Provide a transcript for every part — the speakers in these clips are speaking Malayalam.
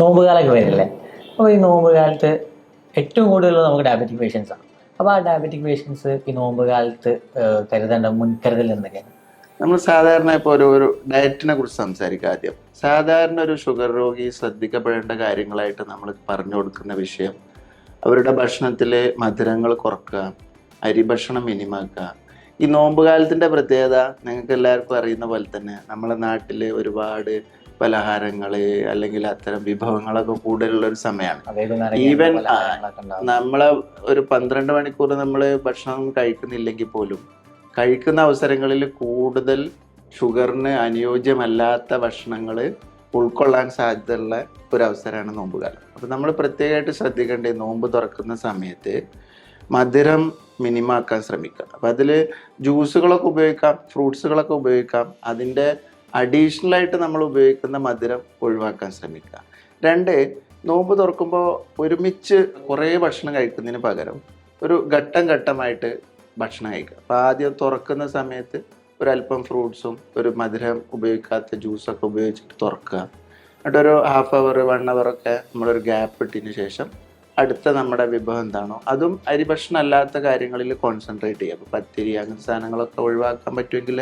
നോമ്പ് കാലമൊക്കെ വരില്ലേ? അപ്പോൾ ഈ നോമ്പ് കാലത്ത് ഏറ്റവും കൂടുതൽ നമുക്ക് ഡയബറ്റിക് പേഷ്യൻസ് ആണ് അപ്പോൾ ആ ഡയബറ്റിക് പേഷ്യൻസ് ഈ നോമ്പ് കാലത്ത് കരുതേണ്ട മുൻകരുതൽ എന്തൊക്കെയാണ്? നമ്മൾ സാധാരണ ഇപ്പോൾ ഒരു ഒരു ഡയറ്റിനെ കുറിച്ച് സംസാരിക്കുക ആദ്യം. സാധാരണ ഒരു ഷുഗർ രോഗി ശ്രദ്ധിക്കപ്പെടേണ്ട കാര്യങ്ങളായിട്ട് നമ്മൾ പറഞ്ഞു കൊടുക്കുന്ന വിഷയം അവരുടെ ഭക്ഷണത്തിൽ മധുരങ്ങൾ കുറക്കുക അരി ഭക്ഷണം മിനിമാക്കുക. ഈ നോമ്പ് കാലത്തിന്റെ പ്രത്യേകത നിങ്ങൾക്ക് എല്ലാവർക്കും അറിയുന്ന പോലെ തന്നെ നമ്മളെ നാട്ടിൽ ഒരുപാട് പലഹാരങ്ങൾ അല്ലെങ്കിൽ അത്തരം വിഭവങ്ങളൊക്കെ കൂടുതലുള്ള ഒരു സമയമാണ് ഈവൻ. നമ്മളെ ഒരു പന്ത്രണ്ട് മണിക്കൂർ നമ്മൾ ഭക്ഷണം കഴിക്കുന്നില്ലെങ്കിൽ പോലും കഴിക്കുന്ന അവസരങ്ങളിൽ കൂടുതൽ ഷുഗറിന് അനുയോജ്യമല്ലാത്ത ഭക്ഷണങ്ങൾ ഉൾക്കൊള്ളാൻ സാധ്യതയുള്ള ഒരു അവസരമാണ് നോമ്പുകാലം. അപ്പം നമ്മൾ പ്രത്യേകമായിട്ട് ശ്രദ്ധിക്കേണ്ടത് നോമ്പ് തുറക്കുന്ന സമയത്ത് മധുരം മിനിമാക്കാൻ ശ്രമിക്കുക. അപ്പം അതിൽ ജ്യൂസുകളൊക്കെ ഉപയോഗിക്കാം ഫ്രൂട്ട്സുകളൊക്കെ ഉപയോഗിക്കാം. അതിന്റെ അഡീഷണൽ ആയിട്ട് നമ്മൾ ഉപയോഗിക്കുന്ന മധുരം ഒഴിവാക്കാൻ ശ്രമിക്കുക. രണ്ട് നോമ്പ് തുറക്കുമ്പോൾ ഒരുമിച്ച് കുറേ ഭക്ഷണം കഴിക്കുന്നതിന് പകരം ഒരു ഘട്ടം ഘട്ടമായിട്ട് ഭക്ഷണം കഴിക്കുക. അപ്പോൾ ആദ്യം തുറക്കുന്ന സമയത്ത് ഒരല്പം ഫ്രൂട്ട്സും ഒരു മധുരം ഉപയോഗിക്കാത്ത ജ്യൂസൊക്കെ ഉപയോഗിച്ചിട്ട് തുറക്കുക. എന്നിട്ട് ഒരു ഹാഫ് അവർ വൺ അവറൊക്കെ നമ്മളൊരു ഗ്യാപ്പ് ഇട്ടതിന് ശേഷം അടുത്ത നമ്മുടെ വിഭവം എന്താണോ അതും അരി ഭക്ഷണം അല്ലാത്ത കാര്യങ്ങളിൽ കോൺസെൻട്രേറ്റ് ചെയ്യുക. അപ്പോൾ പത്തിരി അങ്ങനത്തെ സാധനങ്ങളൊക്കെ ഒഴിവാക്കാൻ പറ്റുമെങ്കിൽ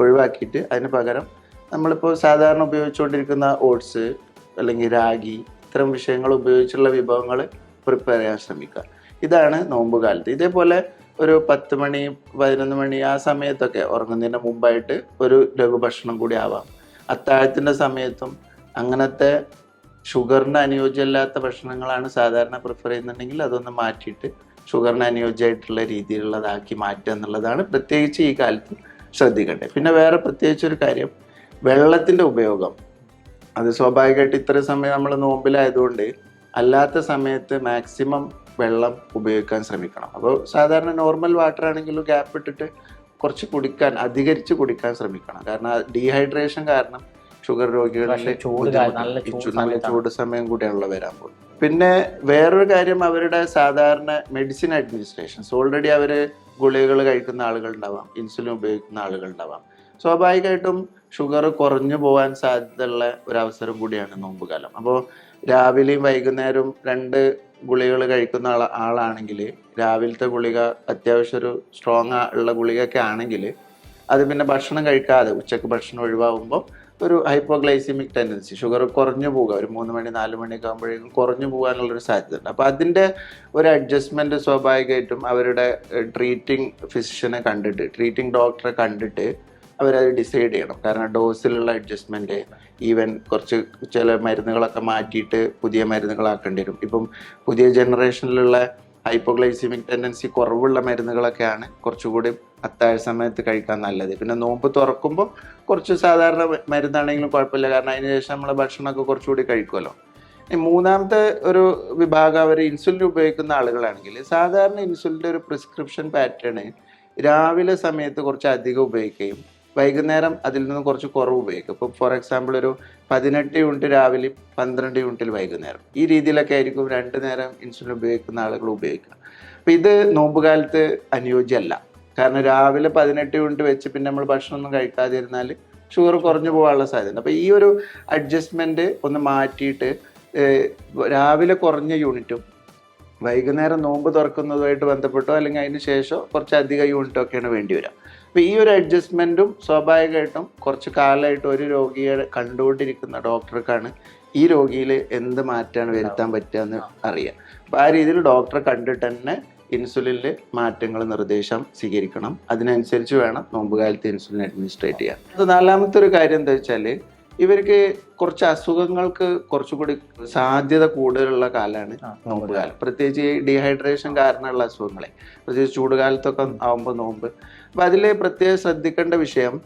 ഒഴിവാക്കിയിട്ട് അതിന് പകരം നമ്മളിപ്പോൾ സാധാരണ ഉപയോഗിച്ചുകൊണ്ടിരിക്കുന്ന ഓട്സ് അല്ലെങ്കിൽ രാഗി ഇത്തരം വിഷയങ്ങൾ ഉപയോഗിച്ചുള്ള വിഭവങ്ങൾ പ്രിപ്പയർ ചെയ്യാൻ ശ്രമിക്കുക. ഇതാണ് നോമ്പ് കാലത്ത്. ഇതേപോലെ ഒരു പത്ത് മണി പതിനൊന്ന് മണി ആ സമയത്തൊക്കെ ഉറങ്ങുന്നതിന് മുമ്പായിട്ട് ഒരു ലഘുഭക്ഷണം കൂടി ആവാം. അത്താഴത്തിന്റെ സമയത്തും അങ്ങനത്തെ ഷുഗറിന് അനുയോജ്യമല്ലാത്ത ഭക്ഷണങ്ങളാണ് സാധാരണ പ്രിഫർ ചെയ്യുന്നുണ്ടെങ്കിൽ അതൊന്ന് മാറ്റിയിട്ട് ഷുഗറിന് അനുയോജ്യമായിട്ടുള്ള രീതിയിലുള്ളതാക്കി മാറ്റുക എന്നുള്ളതാണ്. പ്രത്യേകിച്ച് ഈ കാലത്ത് ശ്രദ്ധിക്കേണ്ടത്. പിന്നെ വേറെ പ്രത്യേകിച്ച് ഒരു കാര്യം വെള്ളത്തിന്റെ ഉപയോഗം. അത് സ്വാഭാവികമായിട്ട് ഇത്ര സമയം നമ്മൾ നോമ്പിലായതുകൊണ്ട് അല്ലാത്ത സമയത്ത് മാക്സിമം വെള്ളം ഉപയോഗിക്കാൻ ശ്രമിക്കണം. അപ്പോൾ സാധാരണ നോർമൽ വാട്ടർ ആണെങ്കിലും ഗ്യാപ്പ് ഇട്ടിട്ട് കുറച്ച് കുടിക്കാൻ അധികരിച്ച് കുടിക്കാൻ ശ്രമിക്കണം. കാരണം ഡീഹൈഡ്രേഷൻ കാരണം ഷുഗർ രോഗികളുടെ ചൂട് നല്ല. ചൂട് സമയം കൂടിയാണല്ലോ വരാൻ പോകുന്നത്. പിന്നെ വേറൊരു കാര്യം അവരുടെ സാധാരണ മെഡിസിൻ അഡ്മിനിസ്ട്രേഷൻസ് ഓൾറെഡി അവർ ഗുളികകൾ കഴിക്കുന്ന ആളുകൾ ഉണ്ടാവാം ഇൻസുലിൻ ഉപയോഗിക്കുന്ന ആളുകൾ ഉണ്ടാവാം. സ്വാഭാവികമായിട്ടും ഷുഗർ കുറഞ്ഞു പോകാൻ സാധ്യതയുള്ള ഒരു കൂടിയാണ് നോമ്പുകാലം. അപ്പോൾ രാവിലെയും വൈകുന്നേരവും രണ്ട് ഗുളികകൾ കഴിക്കുന്ന ആള ആളാണെങ്കിൽ രാവിലത്തെ ഗുളിക അത്യാവശ്യം ഒരു സ്ട്രോങ് ഉള്ള ഗുളികയൊക്കെ ആണെങ്കിൽ അത് പിന്നെ ഭക്ഷണം കഴിക്കാതെ ഉച്ചയ്ക്ക് ഭക്ഷണം ഒഴിവാകുമ്പോൾ ഒരു ഹൈപ്പോഗ്ലൈസിമിക് ടെൻഡൻസി ഷുഗർ കുറഞ്ഞു പോവുക. ഒരു മൂന്ന് മണി നാല് മണിയൊക്കെ ആകുമ്പോഴേക്കും കുറഞ്ഞു പോകാനുള്ളൊരു സാധ്യത ഉണ്ട് അപ്പോൾ അതിന്റെ ഒരു അഡ്ജസ്റ്റ്മെന്റ് സ്വാഭാവികമായിട്ടും അവരുടെ ട്രീറ്റിംഗ് ഫിസിഷ്യനെ കണ്ടിട്ട് ട്രീറ്റിംഗ് ഡോക്ടറെ കണ്ടിട്ട് അവരത് ഡിസൈഡ് ചെയ്യണം. കാരണം ഡോസിലുള്ള അഡ്ജസ്റ്റ്മെന്റ് ഈവൻ കുറച്ച് ചില മരുന്നുകളൊക്കെ മാറ്റിയിട്ട് പുതിയ മരുന്നുകളാക്കേണ്ടി വരും. ഇപ്പം പുതിയ ജനറേഷനിലുള്ള ഹൈപ്പോഗ്ലൈസിമിക് ടെൻഡൻസി കുറവുള്ള മരുന്നുകളൊക്കെയാണ് കുറച്ചുകൂടി അത്താഴ സമയത്ത് കഴിക്കാൻ നല്ലത്. പിന്നെ നോമ്പ് തുറക്കുമ്പോൾ കുറച്ച് സാധാരണ മരുന്നാണെങ്കിലും കുഴപ്പമില്ല. കാരണം അതിന് ശേഷം നമ്മൾ ഭക്ഷണമൊക്കെ കുറച്ചുകൂടി കഴിക്കുമല്ലോ. മൂന്നാമത്തെ ഒരു വിഭാഗം അവർ ഇൻസുലിൻ ഉപയോഗിക്കുന്ന ആളുകളാണെങ്കിൽ സാധാരണ ഇൻസുലിന്റെ ഒരു പ്രിസ്ക്രിപ്ഷൻ പാറ്റേൺ രാവിലെ സമയത്ത് കുറച്ച് അധികം ഉപയോഗിക്കുകയും വൈകുന്നേരം അതിൽ നിന്ന് കുറച്ച് കുറവ് ഉപയോഗിക്കും. ഇപ്പോൾ ഫോർ എക്സാമ്പിൾ ഒരു പതിനെട്ട് യൂണിറ്റ് രാവിലെ പന്ത്രണ്ട് യൂണിറ്റിൽ വൈകുന്നേരം. ഈ രീതിയിലൊക്കെ ആയിരിക്കും രണ്ട് നേരം ഇൻസുലിൻ ഉപയോഗിക്കുന്ന ആളുകൾ ഉപയോഗിക്കുക. അപ്പോൾ ഇത് നോമ്പുകാലത്ത് അനുയോജ്യമല്ല. കാരണം രാവിലെ പതിനെട്ട് യൂണിറ്റ് വെച്ച് പിന്നെ നമ്മൾ ഭക്ഷണമൊന്നും കഴിക്കാതിരുന്നാൽ ഷുഗർ കുറഞ്ഞു പോകാനുള്ള സാധ്യത അപ്പോൾ ഈ ഒരു അഡ്ജസ്റ്റ്മെന്റ് ഒന്ന് മാറ്റിയിട്ട് രാവിലെ കുറഞ്ഞ യൂണിറ്റും വൈകുന്നേരം നോമ്പ് തുറക്കുന്നതുമായിട്ട് ബന്ധപ്പെട്ടോ അല്ലെങ്കിൽ അതിന് ശേഷം കുറച്ച് അധിക യൂണിറ്റോ ഒക്കെയാണ് വേണ്ടി വരിക. അപ്പോൾ ഈ ഒരു അഡ്ജസ്റ്റ്മെന്റും സ്വാഭാവികമായിട്ടും കുറച്ച് കാലമായിട്ട് ഒരു രോഗിയെ കണ്ടുകൊണ്ടിരിക്കുന്ന ഡോക്ടർക്കാണ് ഈ രോഗിയിൽ എന്ത് മാറ്റമാണ് വരുത്താൻ പറ്റുക എന്ന് അറിയാം. അപ്പോൾ ആ രീതിയിൽ ഡോക്ടറെ കണ്ടിട്ട് തന്നെ ഇൻസുലിനിൽ മാറ്റങ്ങൾ നിർദ്ദേശം സ്വീകരിക്കണം. അതിനനുസരിച്ച് വേണം നോമ്പുകാലത്ത് ഇൻസുലിൻ അഡ്മിനിസ്ട്രേറ്റ് ചെയ്യാൻ. അത് നാലാമത്തെ ഒരു കാര്യം എന്താ വെച്ചാൽ ഇവർക്ക് കുറച്ച് അസുഖങ്ങൾക്ക് കുറച്ചുകൂടി സാധ്യത കൂടുതലുള്ള കാലമാണ് നോമ്പുകാലം. നോമ്പ് കാലം പ്രത്യേകിച്ച് ഈ ഡീഹൈഡ്രേഷൻ കാരണമുള്ള അസുഖങ്ങളെ. പ്രത്യേകിച്ച് ചൂടുകാലത്തൊക്കെ ആകുമ്പോൾ നോമ്പ്. അപ്പം അതിൽ പ്രത്യേകം ശ്രദ്ധിക്കേണ്ട വിഷയം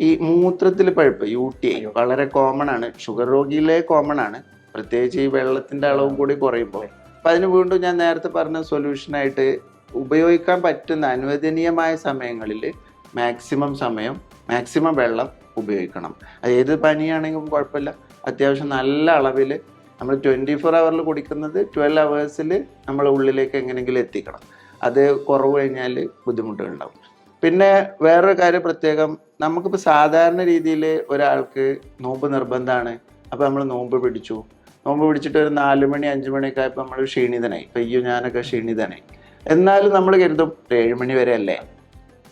ഈ മൂത്രത്തിൽ പഴുപ്പ് യു ടി ഐ വളരെ കോമൺ ആണ്. ഷുഗർ രോഗിയിലെ കോമൺ ആണ്. പ്രത്യേകിച്ച് ഈ വെള്ളത്തിന്റെ അളവും കൂടി കുറയുമ്പോൾ അപ്പം അതിന് വീണ്ടും ഞാൻ നേരത്തെ പറഞ്ഞ സൊല്യൂഷനായിട്ട് ഉപയോഗിക്കാൻ പറ്റുന്ന അനുവദനീയമായ സമയങ്ങളിൽ മാക്സിമം സമയം മാക്സിമം വെള്ളം ഉപയോഗിക്കണം. അത് ഏത് പനിയാണെങ്കിലും കുഴപ്പമില്ല. അത്യാവശ്യം നല്ല അളവിൽ നമ്മൾ ട്വന്റി ഫോർ അവറിൽ കുടിക്കുന്നത് ട്വൽവ് അവേഴ്സിൽ നമ്മൾ ഉള്ളിലേക്ക് എങ്ങനെയെങ്കിലും എത്തിക്കണം. അത് കുറവ് കഴിഞ്ഞാൽ ബുദ്ധിമുട്ടുകളുണ്ടാവും. പിന്നെ വേറൊരു കാര്യം പ്രത്യേകം. നമുക്കിപ്പോൾ സാധാരണ രീതിയിൽ ഒരാൾക്ക് നോമ്പ് നിർബന്ധമാണ് അപ്പോൾ നമ്മൾ നോമ്പ് പിടിച്ചു. നോമ്പ് പിടിച്ചിട്ട് ഒരു നാല് മണി അഞ്ച് മണിയൊക്കെ ആയപ്പോൾ നമ്മൾ ക്ഷീണിതനായി. അയ്യോ ഞാനൊക്കെ ക്ഷീണിതനായി. എന്നാലും നമ്മൾ കരുതും ഏഴ് മണി വരെ അല്ലേ?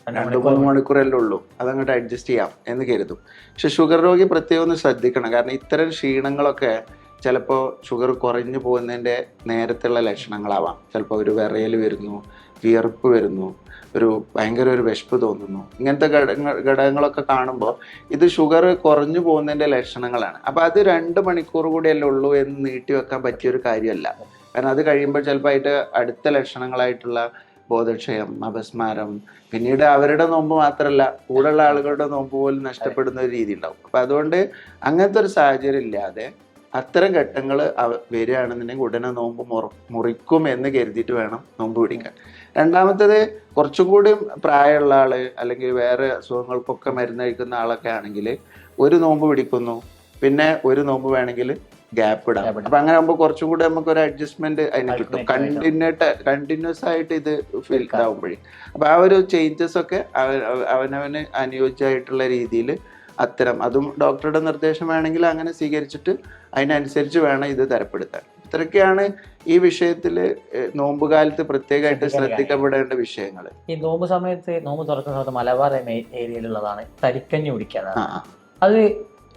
രണ്ട് മൂന്ന് മണിക്കൂറല്ലേ ഉള്ളൂ. അതങ്ങോട്ട് അഡ്ജസ്റ്റ് ചെയ്യാം എന്ന് കരുതും. പക്ഷെ ഷുഗർ രോഗി പ്രത്യേകം ഒന്ന് ശ്രദ്ധിക്കണം. കാരണം ഇത്തരം ക്ഷീണങ്ങളൊക്കെ ചിലപ്പോൾ ഷുഗർ കുറഞ്ഞു പോകുന്നതിന്റെ നേരത്തുള്ള ലക്ഷണങ്ങളാവാം. ചിലപ്പോൾ ഒരു വിറയൽ വരുന്നു വിയർപ്പ് വരുന്നു ഒരു ഭയങ്കര ഒരു വിശപ്പ് തോന്നുന്നു. ഇങ്ങനത്തെ ഘടകങ്ങൾ ഘടകങ്ങളൊക്കെ കാണുമ്പോൾ ഇത് ഷുഗർ കുറഞ്ഞു പോകുന്നതിന്റെ ലക്ഷണങ്ങളാണ്. അപ്പോൾ അത് രണ്ട് മണിക്കൂർ കൂടിയല്ലേ ഉള്ളൂ എന്ന് നീട്ടി വെക്കാൻ പറ്റിയൊരു കാര്യമല്ല. കാരണം അത് കഴിയുമ്പോൾ ചിലപ്പോൾ ആയിട്ട് അടുത്ത ലക്ഷണങ്ങളായിട്ടുള്ള ബോധക്ഷയം അപസ്മാരം പിന്നീട് അവരുടെ നോമ്പ് മാത്രമല്ല കൂടെയുള്ള ആളുകളുടെ നോമ്പ് പോലും നഷ്ടപ്പെടുന്ന ഒരു രീതി ഉണ്ടാവും. അപ്പം അതുകൊണ്ട് അങ്ങനത്തെ ഒരു സാഹചര്യം ഇല്ലാതെ അത്തരം ഘട്ടങ്ങൾ വരികയാണെന്നുണ്ടെങ്കിൽ ഉടനെ നോമ്പ് മുറ മുറിക്കും എന്ന് കരുതിയിട്ട് വേണം നോമ്പ് പിടിക്കാൻ. രണ്ടാമത്തേത് കുറച്ചും കൂടി പ്രായമുള്ള ആൾ അല്ലെങ്കിൽ വേറെ അസുഖങ്ങൾക്കൊക്കെ മരുന്ന് കഴിക്കുന്ന ആളൊക്കെ ആണെങ്കിൽ ഒരു നോമ്പ് പിടിക്കുന്നു. പിന്നെ ഒരു നോമ്പ് വേണമെങ്കിൽ ഗ്യാപ്പ് ഇടാം. അപ്പം അങ്ങനെ ആകുമ്പോൾ കുറച്ചും കൂടി നമുക്ക് ഒരു അഡ്ജസ്റ്റ്മെന്റ് അതിന് കിട്ടും. കണ്ടിന്യൂട്ട് കണ്ടിന്യൂസ് ആയിട്ട് ഇത് ഫീൽ ഇതാവുമ്പോഴേ. അപ്പൊ ആ ഒരു ചേഞ്ചസ് ഒക്കെ അവ- അവ- അവനവന് അനുയോജ്യമായിട്ടുള്ള രീതിയിൽ അത്തരം. അതും ഡോക്ടറുടെ നിർദ്ദേശം വേണമെങ്കിൽ അങ്ങനെ സ്വീകരിച്ചിട്ട് അതിനനുസരിച്ച് വേണം ഇത് തരപ്പെടുത്താൻ. ഇത്രയൊക്കെയാണ് ഈ വിഷയത്തിൽ നോമ്പ് നോമ്പുകാലത്ത് പ്രത്യേകമായിട്ട് ശ്രദ്ധിക്കപ്പെടേണ്ട വിഷയങ്ങൾ ഈ നോമ്പ് സമയത്ത് നോമ്പ് തുറക്കുന്ന സമയത്ത് മലബാർ ഏരിയയിലുള്ളതാണ് തരിക്കഞ്ഞി ആ. അത്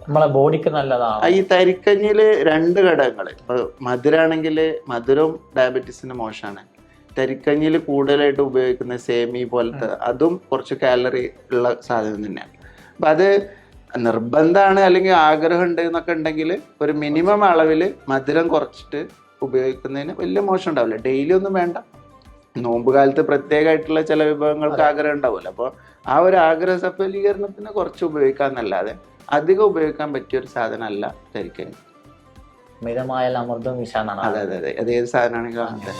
നമ്മളെ ബോഡിക്ക് നല്ലതാണ്. ഈ തരിക്കഞ്ഞിൽ രണ്ട് ഘടകങ്ങൾ ഇപ്പൊ മധുരാണെങ്കിൽ മധുരം ഡയബറ്റീസിന് മോശമാണ്. തരിക്കഞ്ഞിൽ കൂടുതലായിട്ട് ഉപയോഗിക്കുന്ന സേമി പോലത്തെ അതും കുറച്ച് കാലറി ഉള്ള സാധനം തന്നെയാണ്. അപ്പം അത് നിർബന്ധമാണ് അല്ലെങ്കിൽ ആഗ്രഹം ഉണ്ട് എന്നൊക്കെ ഉണ്ടെങ്കിൽ ഒരു മിനിമം അളവിൽ മധുരം കുറച്ചിട്ട് ഉപയോഗിക്കുന്നതിന് വലിയ മോശം ഉണ്ടാവില്ല. ഡെയിലി ഒന്നും വേണ്ട. നോമ്പ് കാലത്ത് പ്രത്യേകമായിട്ടുള്ള ചില വിഭവങ്ങൾക്ക് ആഗ്രഹം ഉണ്ടാവില്ല അപ്പോൾ ആ ഒരു ആഗ്രഹ സഫലീകരണത്തിന് കുറച്ച് ഉപയോഗിക്കാന്നല്ലാതെ അധികം ഉപയോഗിക്കാൻ പറ്റിയ ഒരു സാധനമല്ല ധരിക്കാൻ മിതമായ അമൃതം വിഷാന്നാണ് അതെ അതെ അതെ. അത് ഏത് സാധനമാണെങ്കിലും അങ്ങനെ